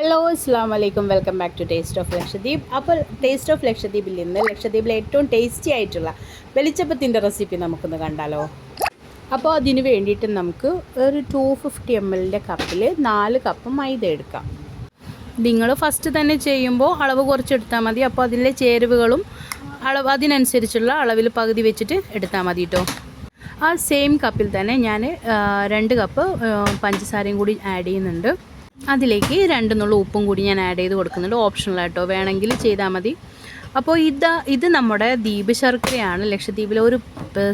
Hello അസ്സാം വലൈക്കും welcome back to taste of Lakshadweep അപ്പോൾ ടേസ്റ്റ് ഓഫ് ലക്ഷദ്വീപിൽ നിന്ന് ലക്ഷദ്വീപിലെ ഏറ്റവും ടേസ്റ്റി ആയിട്ടുള്ള വെളിച്ചപ്പത്തിന്റെ റെസിപ്പി നമുക്കൊന്ന് കണ്ടാലോ? അപ്പോൾ അതിന് വേണ്ടിയിട്ട് നമുക്ക് ഒരു ടു ഫിഫ്റ്റി എം എല്ലിന്റെ കപ്പിൽ നാല് കപ്പ് മൈദ എടുക്കാം. നിങ്ങൾ ഫസ്റ്റ് തന്നെ ചെയ്യുമ്പോൾ അളവ് കുറച്ചെടുത്താൽ മതി. അപ്പോൾ അതിലെ ചേരുവകളും അളവ് അതിനനുസരിച്ചുള്ള അളവിൽ പകുതി വെച്ചിട്ട് എടുത്താൽ മതി കേട്ടോ ആ സെയിം കപ്പിൽ തന്നെ ഞാൻ രണ്ട് കപ്പ് പഞ്ചസാരയും കൂടി ആഡ് ചെയ്യുന്നുണ്ട്. അതിലേക്ക് രണ്ട് നുള്ള ഉപ്പും കൂടി ഞാൻ ആഡ് ചെയ്ത് കൊടുക്കുന്നുണ്ട്. ഓപ്ഷണലായിട്ടോ വേണമെങ്കിൽ ചെയ്താൽ മതി. അപ്പോൾ ഇത് ഇത് നമ്മുടെ ദ്വീപ് ശർക്കരയാണ്. ലക്ഷദ്വീപിലെ ഒരു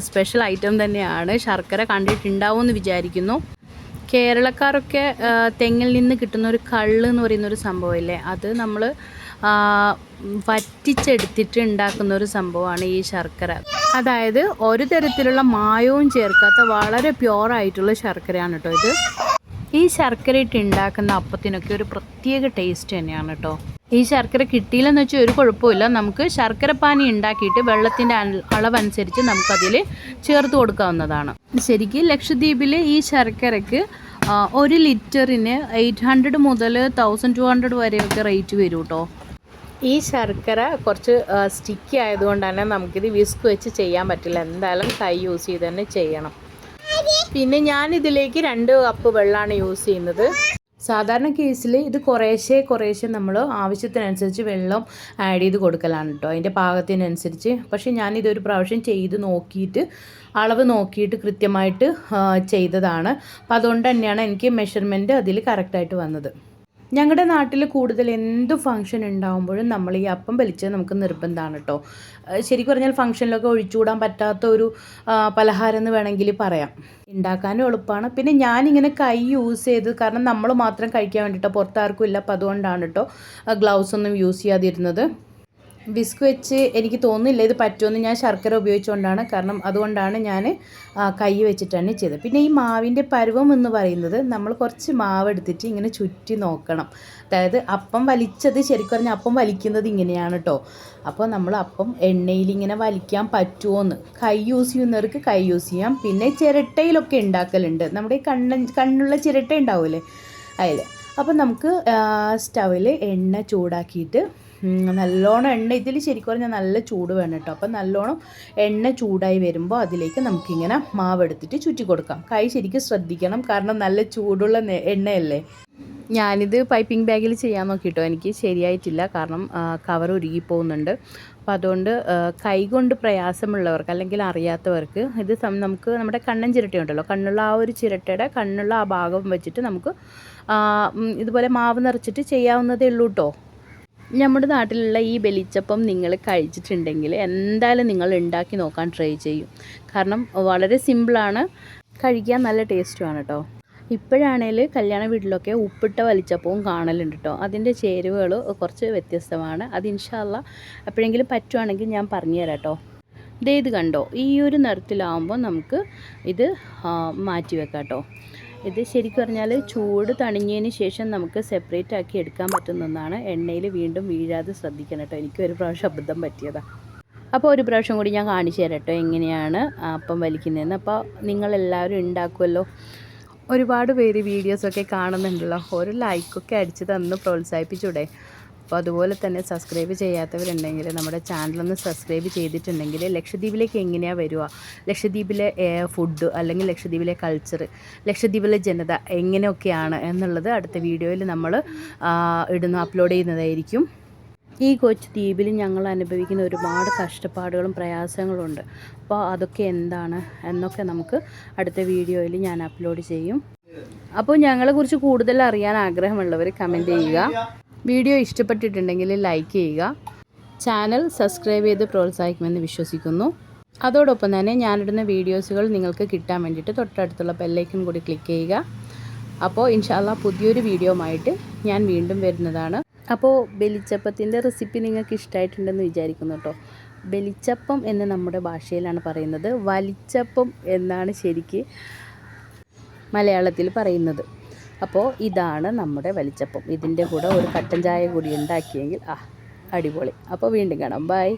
സ്പെഷ്യൽ ഐറ്റം തന്നെയാണ്. ശർക്കര കണ്ടിട്ടുണ്ടാവും എന്ന് വിചാരിക്കുന്നു. കേരളക്കാരൊക്കെ തെങ്ങിൽ നിന്ന് കിട്ടുന്ന ഒരു കള്ള് എന്ന് പറയുന്ന ഒരു സംഭവമില്ലേ? അത് നമ്മൾ വറ്റിച്ചെടുത്തിട്ട് ഉണ്ടാക്കുന്ന ഒരു സംഭവമാണ് ഈ ശർക്കര. അതായത് ഒരു തരത്തിലുള്ള മായവും ചേർക്കാത്ത വളരെ പ്യുവർ ആയിട്ടുള്ള ശർക്കരയാണ് കേട്ടോ ഇത്. ഈ ശർക്കര ഇട്ട് ഉണ്ടാക്കുന്ന അപ്പത്തിനൊക്കെ ഒരു പ്രത്യേക ടേസ്റ്റ് തന്നെയാണ് കേട്ടോ ഈ ശർക്കര കിട്ടിയില്ലെന്ന് വെച്ചാൽ ഒരു കുഴപ്പമില്ല നമുക്ക് ശർക്കര പാനി ഉണ്ടാക്കിയിട്ട് വെള്ളത്തിന്റെ അളവനുസരിച്ച് നമുക്കതിൽ ചേർത്ത് കൊടുക്കാവുന്നതാണ്. ശരിക്കും ലക്ഷദ്വീപിൽ ഈ ശർക്കരക്ക് ഒരു ലിറ്ററിന് എയ്റ്റ് ഹൺഡ്രഡ് മുതൽ തൗസൻഡ് ടു ഹൺഡ്രഡ് വരെയൊക്കെ റേറ്റ് വരും കേട്ടോ ഈ ശർക്കര കുറച്ച് സ്റ്റിക്കി ആയതുകൊണ്ട് തന്നെ നമുക്കിത് വിസ്ക് വെച്ച് ചെയ്യാൻ പറ്റില്ല. എന്തായാലും കൈ യൂസ് ചെയ്ത് തന്നെ ചെയ്യണം. പിന്നെ ഞാൻ ഇതിലേക്ക് രണ്ട് കപ്പ് വെള്ളമാണ് യൂസ് ചെയ്യുന്നത്. സാധാരണ കേസിൽ ഇത് കുറേശ്ശെ കുറേശ്ശെ നമ്മൾ ആവശ്യത്തിനനുസരിച്ച് വെള്ളം ആഡ് ചെയ്ത് കൊടുക്കലാണ് കേട്ടോ അതിന്റെ പാകത്തിനനുസരിച്ച്. പക്ഷേ ഞാൻ ഞാനിതൊരു പ്രാവശ്യം ചെയ്ത് നോക്കിയിട്ട് അളവ് നോക്കിയിട്ട് കൃത്യമായിട്ട് ചെയ്തതാണ്. അപ്പോൾ അതുകൊണ്ട് തന്നെയാണ് എനിക്ക് മെഷർമെന്റ് അതിൽ കറക്റ്റായിട്ട് വന്നത്. ഞങ്ങളുടെ നാട്ടിൽ കൂടുതൽ എന്ത് ഫംഗ്ഷൻ ഉണ്ടാകുമ്പോഴും നമ്മൾ ഈ അപ്പം വലിച്ചത് നമുക്ക് നിർബന്ധമാണ് കേട്ടോ ശരിക്കും പറഞ്ഞാൽ ഫംഗ്ഷനിലൊക്കെ ഒഴിച്ചുകൂടാൻ പറ്റാത്ത ഒരു പലഹാരം എന്ന് വേണമെങ്കിൽ പറയാം. ഉണ്ടാക്കാനും എളുപ്പമാണ് പിന്നെ ഞാനിങ്ങനെ കൈ യൂസ് ചെയ്ത് കാരണം നമ്മൾ മാത്രം കഴിക്കാൻ വേണ്ടിയിട്ടോ പുറത്താർക്കും ഇല്ല. അപ്പോൾ അതുകൊണ്ടാണ് കേട്ടോ ഗ്ലൗസ് ഒന്നും യൂസ് ചെയ്യാതിരുന്നത്. വിസ്ക് വെച്ച് എനിക്ക് തോന്നുന്നില്ല ഇത് പറ്റുമെന്ന് ഞാൻ ശർക്കര ഉപയോഗിച്ചുകൊണ്ടാണ്. കാരണം അതുകൊണ്ടാണ് ഞാൻ കൈ വെച്ചിട്ടാണ് ചെയ്തത്. പിന്നെ ഈ മാവിന്റെ പരുവം എന്ന് പറയുന്നത് നമ്മൾ കുറച്ച് മാവ് എടുത്തിട്ട് ഇങ്ങനെ ചുറ്റി നോക്കണം. അതായത് അപ്പം വലിച്ചത് ശരിക്കും പറഞ്ഞാൽ അപ്പം വലിക്കുന്നത് ഇങ്ങനെയാണ് കേട്ടോ അപ്പോൾ നമ്മൾ അപ്പം എണ്ണയിൽ ഇങ്ങനെ വലിക്കാൻ പറ്റുമോയെന്ന് കൈ യൂസ് ചെയ്യുന്നവർക്ക് കൈ യൂസ് ചെയ്യാം. പിന്നെ ചിരട്ടയിലൊക്കെ ഉണ്ടാക്കലുണ്ട്. നമ്മുടെ കണ്ണ കണ്ണുള്ള ചിരട്ട ഉണ്ടാവില്ലേ അതിൽ അപ്പം നമുക്ക് സ്റ്റവിൽ എണ്ണ ചൂടാക്കിയിട്ട് നല്ലോണം എണ്ണ ഇതിൽ ശരിക്കും പറഞ്ഞാൽ നല്ല ചൂട് വേണം കേട്ടോ. അപ്പം നല്ലോണം എണ്ണ ചൂടായി വരുമ്പോൾ അതിലേക്ക് നമുക്കിങ്ങനെ മാവ് എടുത്തിട്ട് ചുറ്റി കൊടുക്കാം കൈ ശരിക്കും ശ്രദ്ധിക്കണം. കാരണം നല്ല ചൂടുള്ള എണ്ണയല്ലേ? ഞാനിത് പൈപ്പിംഗ് ബാഗിൽ ചെയ്യാൻ നോക്കിയിട്ടോ എനിക്ക് ശരിയായിട്ടില്ല. കാരണം കവർ ഉരുകി പോകുന്നുണ്ട് അപ്പോൾ അതുകൊണ്ട് കൈകൊണ്ട് പ്രയാസമുള്ളവർക്ക് അല്ലെങ്കിൽ അറിയാത്തവർക്ക് ഇത് നമുക്ക് നമ്മുടെ കണ്ണൻ ചിരട്ടയുണ്ടല്ലോ കണ്ണുള്ള ആ ഒരു ചിരട്ടയുടെ കണ്ണുള്ള ആ ഭാഗം വെച്ചിട്ട് നമുക്ക് ഇതുപോലെ മാവ് നിറച്ചിട്ട് ചെയ്യാവുന്നതേ ഉള്ളൂ കേട്ടോ. നമ്മുടെ നാട്ടിലുള്ള ഈ വെളിച്ചപ്പം നിങ്ങൾ കഴിച്ചിട്ടുണ്ടെങ്കിൽ എന്തായാലും നിങ്ങൾ ഉണ്ടാക്കി നോക്കാൻ ട്രൈ ചെയ്യും. കാരണം വളരെ സിമ്പിളാണ് കഴിക്കാൻ നല്ല ടേസ്റ്റുമാണ് കേട്ടോ ഇപ്പോഴാണേൽ കല്യാണ വീട്ടിലൊക്കെ ഉപ്പിട്ട വലിച്ചപ്പവും കാണലുണ്ട് കേട്ടോ അതിന്റെ ചേരുവകൾ കുറച്ച് വ്യത്യസ്തമാണ്. അത് ഇൻഷാല്ല എപ്പോഴെങ്കിലും പറ്റുവാണെങ്കിൽ ഞാൻ പറഞ്ഞു തരാം കേട്ടോ ഇത് കണ്ടോ? ഈ ഒരു നിറത്തിലാവുമ്പോൾ നമുക്ക് ഇത് മാറ്റി വെക്കാം കേട്ടോ ഇത് ശരിക്കും പറഞ്ഞാൽ ചൂട് തണിഞ്ഞതിന് ശേഷം നമുക്ക് സെപ്പറേറ്റ് ആക്കി എടുക്കാൻ പറ്റുന്ന ഒന്നാണ്. എണ്ണയിൽ വീണ്ടും വീഴാതെ ശ്രദ്ധിക്കണം കേട്ടോ. എനിക്ക് ഒരു പ്രാവശ്യം അബദ്ധം പറ്റിയതാണ് അപ്പോൾ ഒരു പ്രാവശ്യം കൂടി ഞാൻ കാണിച്ചു തരാം കേട്ടോ എങ്ങനെയാണ് അപ്പം വലിക്കുന്നതെന്ന്. അപ്പോൾ നിങ്ങളെല്ലാവരും ഉണ്ടാക്കുമല്ലോ. ഒരുപാട് പേര് വീഡിയോസൊക്കെ കാണുന്നുണ്ടല്ലോ. ഒരു ലൈക്കൊക്കെ അടിച്ച് തന്ന് പ്രോത്സാഹിപ്പിച്ചൂടെ. അപ്പോൾ അതുപോലെ തന്നെ സബ്സ്ക്രൈബ് ചെയ്യാത്തവരുണ്ടെങ്കിൽ നമ്മുടെ ചാനലൊന്ന് സബ്സ്ക്രൈബ് ചെയ്തിട്ടുണ്ടെങ്കിൽ ലക്ഷദ്വീപിലേക്ക് എങ്ങനെയാണ് വരിക? ലക്ഷദ്വീപിലെ ഫുഡ് അല്ലെങ്കിൽ ലക്ഷദ്വീപിലെ കൾച്ചർ ലക്ഷദ്വീപിലെ ജനത എങ്ങനെയൊക്കെയാണ് എന്നുള്ളത് അടുത്ത വീഡിയോയിൽ നമ്മൾ ഇടുന്നു അപ്ലോഡ് ചെയ്യുന്നതായിരിക്കും. ഈ കൊച്ചു ദ്വീപിൽ ഞങ്ങൾ അനുഭവിക്കുന്ന ഒരുപാട് കഷ്ടപ്പാടുകളും പ്രയാസങ്ങളുണ്ട്. അപ്പോൾ അതൊക്കെ എന്താണ് എന്നൊക്കെ നമുക്ക് അടുത്ത വീഡിയോയിൽ ഞാൻ അപ്ലോഡ് ചെയ്യും. അപ്പോൾ ഞങ്ങളെക്കുറിച്ച് കൂടുതൽ അറിയാൻ ആഗ്രഹമുള്ളവർ കമന്റ് ചെയ്യുക. വീഡിയോ ഇഷ്ടപ്പെട്ടിട്ടുണ്ടെങ്കിൽ ലൈക്ക് ചെയ്യുക. ചാനൽ സബ്സ്ക്രൈബ് ചെയ്ത് പ്രോത്സാഹിക്കുമെന്ന് വിശ്വസിക്കുന്നു. അതോടൊപ്പം തന്നെ ഞാനിടുന്ന വീഡിയോസുകൾ നിങ്ങൾക്ക് കിട്ടാൻ വേണ്ടിയിട്ട് തൊട്ടടുത്തുള്ള ബെല്ലൈക്കൺ കൂടി ക്ലിക്ക് ചെയ്യുക. അപ്പോൾ ഇൻഷാല്ല പുതിയൊരു വീഡിയോയുമായിട്ട് ഞാൻ വീണ്ടും വരുന്നതാണ്. അപ്പോൾ ബലിച്ചപ്പത്തിന്റെ റെസിപ്പി നിങ്ങൾക്ക് ഇഷ്ടമായിട്ടുണ്ടെന്ന് വിചാരിക്കുന്നു കേട്ടോ. ബലിച്ചപ്പം എന്ന് നമ്മുടെ ഭാഷയിലാണ് പറയുന്നത്. വലിച്ചപ്പം എന്നാണ് ശരിക്ക് മലയാളത്തിൽ പറയുന്നത്. അപ്പോൾ ഇതാണ് നമ്മുടെ വലിച്ചപ്പം ഇതിന്റെ കൂടെ ഒരു കട്ടൻ ചായ കൂടി ഉണ്ടാക്കിയെങ്കിൽ ആ അടിപൊളി. അപ്പോൾ വീണ്ടും കാണാം. ബൈ.